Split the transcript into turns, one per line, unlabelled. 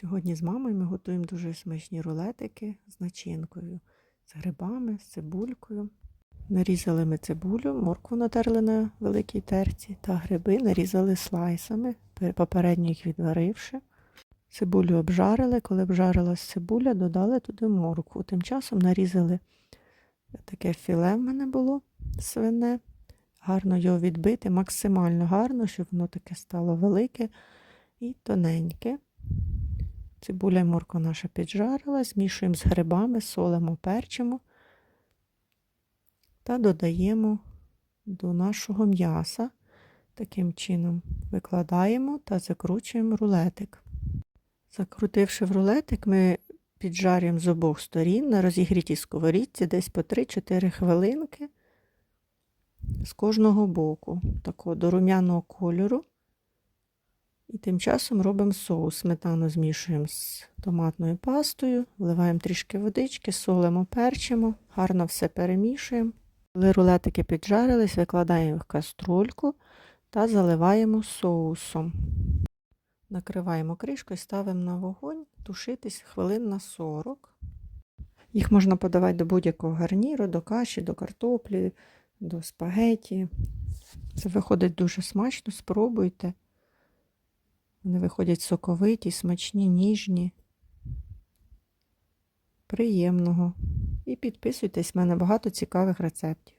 Сьогодні з мамою ми готуємо дуже смачні рулетики з начинкою, з грибами, з цибулькою. Нарізали ми цибулю, моркву натерли на великій терці та гриби нарізали слайсами, попередньо їх відваривши. Цибулю обжарили, коли обжарилась цибуля, додали туди моркву. Тим часом нарізали таке філе в мене було свине. Гарно його відбити, максимально гарно, щоб воно таке стало велике і тоненьке. Цибуля і морква наша піджарилась, змішуємо з грибами, солимо, перчимо та додаємо до нашого м'яса. Таким чином викладаємо та закручуємо рулетик. Закрутивши в рулетик, ми піджарюємо з обох сторін на розігрітій сковорідці десь по 3-4 хвилинки з кожного боку, такого до рум'яного кольору. І тим часом робимо соус. Сметану змішуємо з томатною пастою, вливаємо трішки водички, солимо, перчимо, гарно все перемішуємо. Коли рулетики піджарились, викладаємо в каструльку та заливаємо соусом. Накриваємо кришкою, ставимо на вогонь, тушитись хвилин на 40. Їх можна подавати до будь-якого гарніру, до каші, до картоплі, до спагеті. Це виходить дуже смачно, спробуйте. Вони виходять соковиті, смачні, ніжні. Приємного. І підписуйтесь, в мене багато цікавих рецептів.